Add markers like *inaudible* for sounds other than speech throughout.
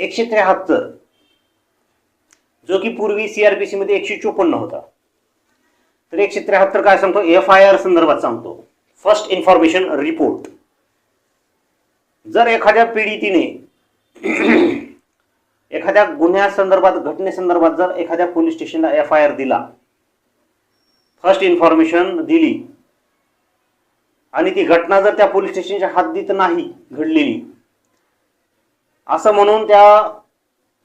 एकशे त्र्याहत्तर. जो की पूर्वी सीआरपीसी मध्ये एकशे चोपन्न होता. तर एकशे त्र्याहत्तर काय सांगतो? एफ आय आर संदर्भात सांगतो. फर्स्ट इन्फॉर्मेशन रिपोर्ट जर एखाद्या पीडितीने *clears throat* एखाद्या गुन्ह्यासंदर्भात घटनेसंदर्भात जर एखाद्या पोलीस स्टेशनला एफ आय आर दिला फर्स्ट इन्फॉर्मेशन दिली आणि ती घटना जर त्या पोलीस स्टेशनच्या हद्दीत नाही घडलेली असं म्हणून त्या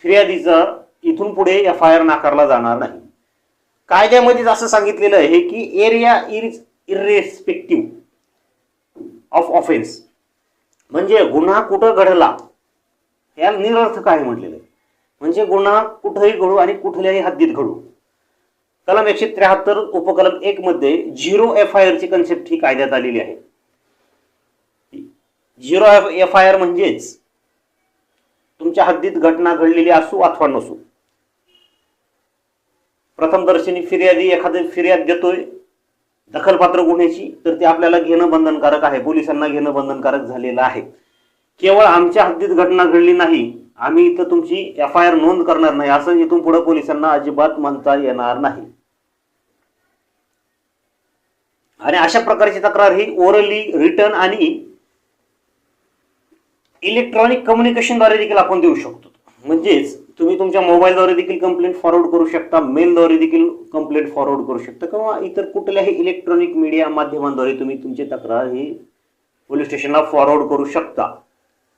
फिर्यादीचं इथून पुढे एफ आय आर नाकारला जाणार नाही. कायद्यामध्येच असं सांगितलेलं आहे की area is irrespective of offence म्हणजे गुन्हा कुठं घडला या निरर्थक आहे म्हटलेलं आहे. म्हणजे गुन्हा कुठंही घडू आणि कुठल्याही हद्दीत घडू. कलम एकशे त्र्याहत्तर उपकलम एक मध्ये झिरो एफ आय आरची कन्सेप्ट ही कायद्यात आलेली आहे. Zero F F I R म्हणजेच तुमच्या हद्दीत घटना घडलेली असू अथवा नसू. प्रथमदर्शनी फिर्यादी एखादी फिर्याद देतोय दखलपात्र गुन्ह्याची तर ते आपल्याला घेणं बंधनकारक आहे पोलिसांना घेणं बंधनकारक झालेलं आहे. केवळ आमच्या हद्दीत घटना घडली नाही आम्ही इथं तुमची एफ आय आर नोंद करणार नाही असं इथून पुढे पोलिसांना अजिबात म्हणता येणार नाही. आणि अशा प्रकारची तक्रार ही ओरली रिटर्न आणि इलेक्ट्रॉनिक कम्युनिकेशनद्वारे देखील आपण देऊ शकतो. म्हणजेच तुम्ही तुमच्या मोबाईलद्वारे देखील कंप्लेंट फॉरवर्ड करू शकता मेलद्वारे देखील कंप्लेंट फॉरवर्ड करू शकता किंवा इतर कुठल्याही इलेक्ट्रॉनिक मीडिया माध्यमांद्वारे तुम्ही तुमची तक्रार ही पोलीस स्टेशनला फॉरवर्ड करू शकता.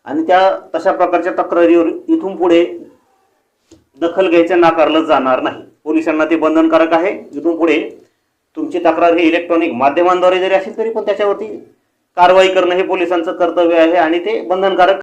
आणि त्या तशा प्रकारच्या तक्रारीवर इथून पुढे दखल घ्यायचं नाकारलं जाणार नाही. पोलिसांना ते बंधनकारक आहे. इथून पुढे तुमची तक्रार ही इलेक्ट्रॉनिक माध्यमांद्वारे जरी असेल तरी पण त्याच्यावरती कारवाई करणं हे पोलिसांचं कर्तव्य आहे आणि ते बंधनकारक